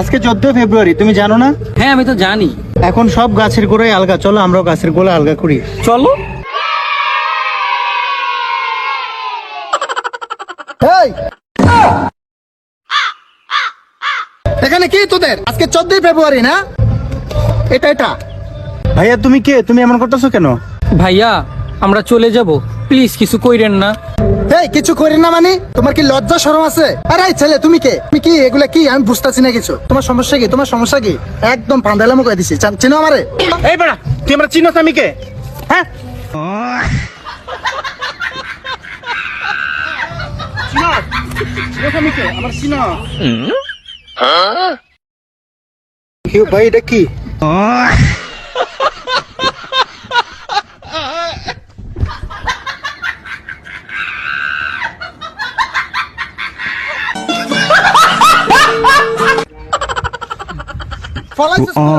আজকে চোদ্দ ফেব্রুয়ারি তুমি জানো না? হ্যাঁ আমি তো জানি। এখন সব গাছের গোড়ায় আলগা। চলো আমরাও গাছের গোড়া আলগা করি। চলো। এখানে কি তোদের? আজকে চোদ্দই ফেব্রুয়ারি না? এটা এটা। ভাইয়া তুমি কে? তুমি এমন করতেছো কেন? ভাইয়া আমরা চলে যাব। প্লিজ কিছু কইরেন না। এই কিছু করি না মানে? তোমার কি লজ্জা শরম আছে? আরে এই ছেলে তুমি কে? তুমি কি এগুলা কি? আমি বুঝতেছি না কিছু। তোমার সমস্যা কি? তোমার সমস্যা কি? একদম পান্ডালামো করে দিছি। চিনো আমারে? এই বেড়া তুই আমরা চিনস আমি কে? হ্যাঁ? আমার ভাই এটা কি? ফলাইছিস তো,